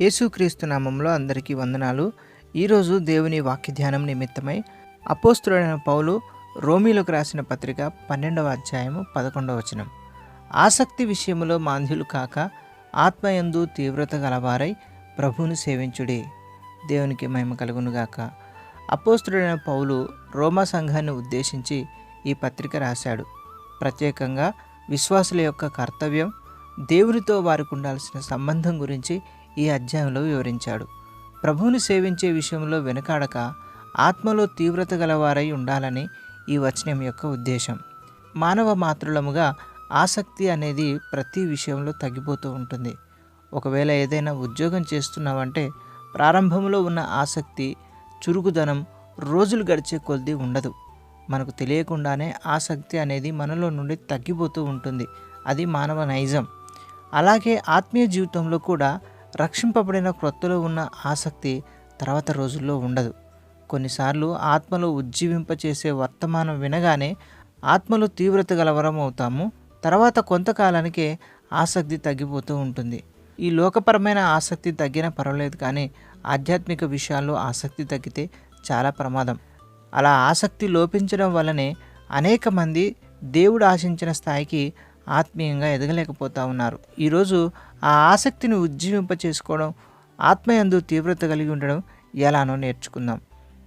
యేసుక్రీస్తు నామంలో అందరికీ వందనాలు. ఈరోజు దేవుని వాక్య ధ్యానం నిమిత్తమై అపోస్తుడైన పౌలు రోమీలకు రాసిన పత్రిక పన్నెండవ అధ్యాయము పదకొండవ వచనం. ఆసక్తి విషయంలో మాంద్యులు కాక ఆత్మయందు తీవ్రత గలవారై ప్రభువుని సేవించుడి. దేవునికి మహిమ కలుగునుగాక అపోస్తుడైన పౌలు రోమా సంఘాన్ని ఉద్దేశించి ఈ పత్రిక రాశాడు. ప్రత్యేకంగా విశ్వాసుల యొక్క కర్తవ్యం దేవునితో వారికి ఉండాల్సిన సంబంధం గురించి ఈ అధ్యాయంలో వివరించాడు. ప్రభువుని సేవించే విషయంలో వెనుకాడక ఆత్మలో తీవ్రత గలవారై ఉండాలని ఈ వచనం యొక్క ఉద్దేశం. మానవ మాతృలముగా ఆసక్తి అనేది ప్రతి విషయంలో తగ్గిపోతూ ఉంటుంది. ఒకవేళ ఏదైనా ఉద్యోగం చేస్తున్నావంటే ప్రారంభంలో ఉన్న ఆసక్తి చురుకుదనం రోజులు గడిచే కొద్దీ ఉండదు. మనకు తెలియకుండానే ఆసక్తి అనేది మనలో నుండి తగ్గిపోతూ ఉంటుంది. అది మానవ నైజం. అలాగే ఆత్మీయ జీవితంలో కూడా రక్షింపబడిన క్రొత్తలో ఉన్న ఆసక్తి తర్వాత రోజుల్లో ఉండదు. కొన్నిసార్లు ఆత్మలో ఉజ్జీవింపచేసే వర్తమానం వినగానే ఆత్మలో తీవ్రత గలవరమవుతాము. తర్వాత కొంతకాలానికే ఆసక్తి తగ్గిపోతూ ఉంటుంది. ఈ లోకపరమైన ఆసక్తి తగ్గినా పర్వాలేదు కానీ ఆధ్యాత్మిక విషయాల్లో ఆసక్తి తగ్గితే చాలా ప్రమాదం. అలా ఆసక్తి లోపించడం వల్లనే అనేక మంది దేవుడు ఆశించిన స్థాయికి ఆత్మీయంగా ఎదగలేకపోతూ ఉన్నారు ఈరోజు ఆ ఆసక్తిని ఉజ్జీవింప చేసుకోవడం ఆత్మయందు తీవ్రత కలిగి ఉండడం ఎలానో నేర్చుకుందాం.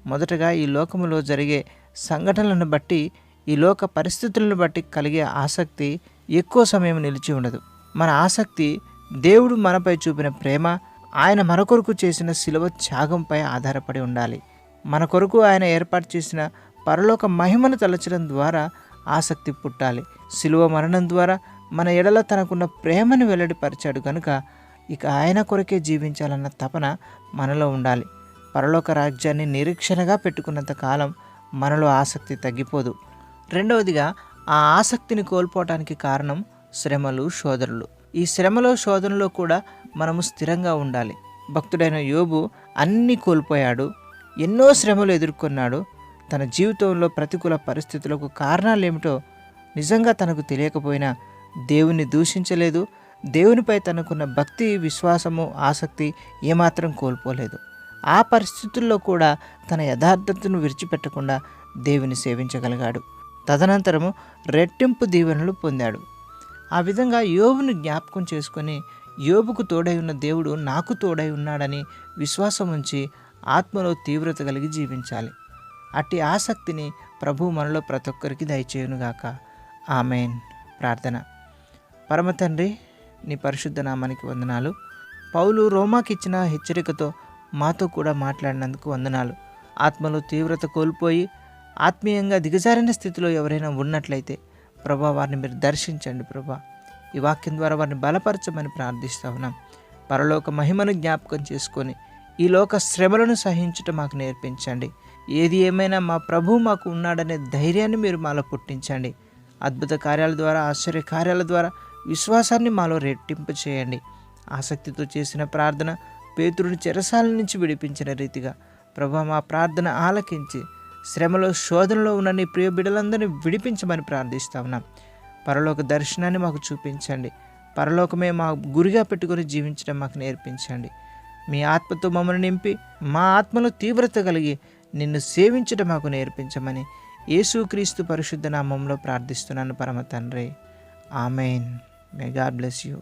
మొదటగా ఈ లోకములో జరిగే సంఘటనలను బట్టి ఈ లోక పరిస్థితులను బట్టి కలిగే ఆసక్తి ఎక్కువ సమయం నిలిచి ఉండదు. మన ఆసక్తి దేవుడు మనపై చూపిన ప్రేమ ఆయన మన చేసిన శిలువ త్యాగంపై ఆధారపడి ఉండాలి. మన కొరకు ఆయన ఏర్పాటు చేసిన పరలోక మహిమను తలచడం ద్వారా ఆసక్తి పుట్టాలి. శిలువ మరణం ద్వారా మన ఎడల తనకున్న ప్రేమను వెల్లడిపరిచాడు కనుక ఇక ఆయన కొరకే జీవించాలన్న తపన మనలో ఉండాలి. పరలోక రాజ్యాన్ని నిరీక్షణగా పెట్టుకున్నంత కాలం మనలో ఆసక్తి తగ్గిపోదు. రెండవదిగా ఆ ఆసక్తిని కోల్పోవటానికి కారణం శ్రమలు శోధనలు. ఈ శ్రమలో శోధనలో కూడా మనము స్థిరంగా ఉండాలి. భక్తుడైన యోబు అన్నీ కోల్పోయాడు ఎన్నో శ్రమలు ఎదుర్కొన్నాడు తన జీవితంలో ప్రతికూల పరిస్థితులకు కారణాలు ఏమిటో నిజంగా తనకు తెలియకపోయినా దేవుని దూషించలేదు. దేవునిపై తనకున్న భక్తి విశ్వాసము ఆసక్తి ఏమాత్రం కోల్పోలేదు. ఆ పరిస్థితుల్లో కూడా తన యథార్థతను విడిచిపెట్టకుండా దేవుని సేవించగలిగాడు. తదనంతరము రెట్టింపు దీవెనలు పొందాడు. ఆ విధంగా యోబును జ్ఞాపకం చేసుకొని యోబుకు తోడై ఉన్న దేవుడు నాకు తోడై ఉన్నాడని విశ్వాసం ఉంచి ఆత్మలో తీవ్రత కలిగి జీవించాలి. అట్టి ఆసక్తిని ప్రభు మనలో ప్రతి ఒక్కరికి దయచేయునుగాక. ఆమెన్. ప్రార్థన. పరమతండ్రి నీ పరిశుద్ధ నామానికి వందనాలు. పౌలు రోమాకి ఇచ్చిన హెచ్చరికతో మాతో కూడా మాట్లాడినందుకు వందనాలు. ఆత్మలో తీవ్రత కోల్పోయి ఆత్మీయంగా దిగజారిన స్థితిలో ఎవరైనా ఉన్నట్లయితే ప్రభా వారిని మీరు దర్శించండి ప్రభా. ఈ వాక్యం ద్వారా వారిని బలపరచమని ప్రార్థిస్తా ఉన్నాం. పరలోక మహిమను జ్ఞాపకం చేసుకొని ఈ లోక శ్రమలను సహించుట మాకు నేర్పించండి. ఏది ఏమైనా మా ప్రభు మాకు ఉన్నాడనే ధైర్యాన్ని మీరు మాలో పుట్టించండి. అద్భుత కార్యాల ద్వారా ఆశ్చర్య కార్యాల ద్వారా విశ్వాసాన్ని మాలో రెట్టింపు చేయండి ఆసక్తితో చేసిన ప్రార్థన పేతురుని చెరసాల నుంచి విడిపించిన రీతిగా ప్రభు మా ప్రార్థన ఆలకించి శ్రమలో శోధనలో ఉన్న నీ ప్రియ బిడ్డలందరినీ విడిపించమని ప్రార్థిస్తా ఉన్నాం. పరలోక దర్శనాన్ని మాకు చూపించండి. పరలోకమే మా గురిగా పెట్టుకొని జీవించడం మాకు నేర్పించండి. మీ ఆత్మతో మమ్మల్ని నింపి మా ఆత్మలో తీవ్రత కలిగి నిన్ను సేవించడం మాకు నేర్పించమని యేసుక్రీస్తు పరిశుద్ధ నామంలో ప్రార్థిస్తున్నాను పరమ తండ్రి amen. May God bless you